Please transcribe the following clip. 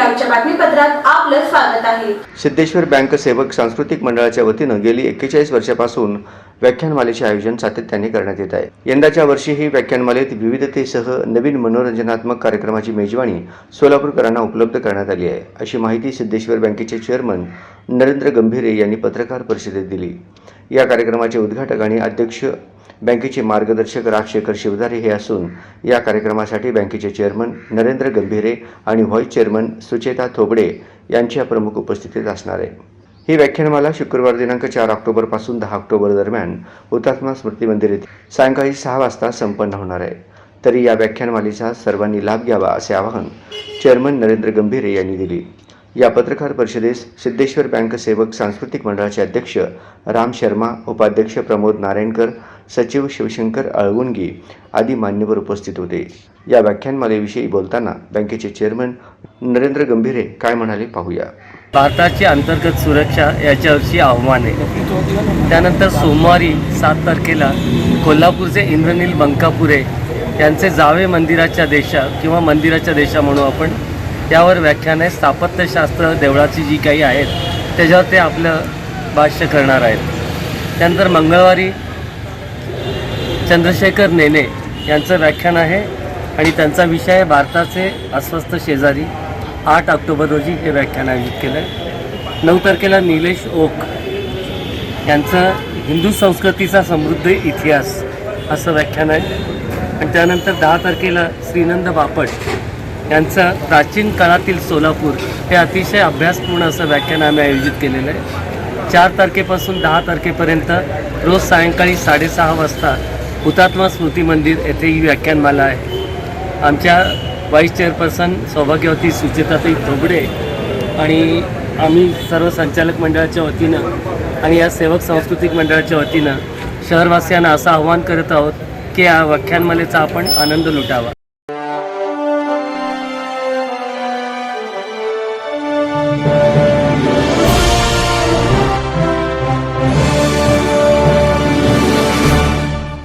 आपलं स्वागत आहे. सिद्धेश्वर बँक सेवक सांस्कृतिक मंडळाच्या वतीनं गेली एक्केचाळीस वर्षापासून व्याख्यानमालेचे आयोजन सातत्याने करण्यात येत आहे. यंदाच्या वर्षीही व्याख्यानमालेत विविधतेसह नवीन मनोरंजनात्मक कार्यक्रमाची मेजवानी सोलापूरकरांना उपलब्ध करण्यात आली आहे. अशी माहिती सिद्धेश्वर बँकेचे चेअरमन नरेंद्र गंभीरे यांनी पत्रकार परिषदेत दिली. या कार्यक्रमाचे उद्घाटक आणि अध्यक्ष बँकेचे मार्गदर्शक राजशेखर शिवधारे हे असून या कार्यक्रमासाठी बँकेचे चेअरमन नरेंद्र गंभीरे आणि व्हाईस चेअरमन सुचेता थोबडे यांच्या प्रमुख उपस्थितीत असणार आहे. ही व्याख्यानमाला शुक्रवार दिनांक चार ऑक्टोबरपासून दहा ऑक्टोबर दरम्यान हुतात्मा स्मृती मंदिर येथे सायंकाळी सहा वाजता संपन्न होणार आहे. तरी या व्याख्यानमालेचा सर्वांनी लाभ घ्यावा असे आवाहन चेअरमन नरेंद्र गंभीरे यांनी दिली. या पत्रकार परिषदेस सिद्धेश्वर बँक सेवक सांस्कृतिक मंडळाचे अध्यक्ष राम शर्मा उपाध्यक्ष प्रमोद नारायणकर सचिव शिवशंकर अळगुंगी आदी मान्यवर उपस्थित होते. या व्याख्यानमालेविषयी बोलताना बँकेचे चेअरमन नरेंद्र गंभीरे काय म्हणाले पाहूया. भारताची अंतर्गत सुरक्षा याच्यावरची आव्हान आहे. त्यानंतर सोमवारी सात तारखेला कोल्हापूरचे इंद्रनील बंकापुरे यांचे जावे मंदिराच्या देशा किंवा मंदिराच्या देशा म्हणू आपण त्यावर व्याख्यान आहे. स्थापत्यशास्त्र देवळाची जी काही आहेत त्याच्यावर ते आपलं भाष्य करणार आहेत. त्यानंतर मंगळवारी चंद्रशेखर नेने यांचं व्याख्यान आहे आणि त्यांचा विषय आहे भारताचे अस्वस्थ शेजारी. आठ ऑक्टोबर रोजी हे व्याख्यान आयोजित केलं आहे नऊ तारखेला निलेश ओक यांचं हिंदू संस्कृतीचा समृद्ध इतिहास असं व्याख्यान आहे. आणि त्यानंतर दहा तारखेला श्रीनंद बापट यांचं प्राचीन काळातील सोलापूर हे अतिशय अभ्यासपूर्ण असं व्याख्यान आम्ही आयोजित केलेलं आहे. चार तारखेपासून दहा तारखेपर्यंत रोज सायंकाळी साडेसहा वाजता हुतात्मा स्मृती मंदिर येथे ही व्याख्यानमाला आहे. आमच्या व्हाईस चेअरपर्सन सौभाग्यवती सुचेताताई थोबडे आणि आम्ही सर्व संचालक मंडळाच्या वतीनं आणि या सेवक सांस्कृतिक मंडळाच्या वतीनं शहरवासियांना असं आवाहन करत आहोत की या व्याख्यानमालेचा आपण आनंद लुटावा.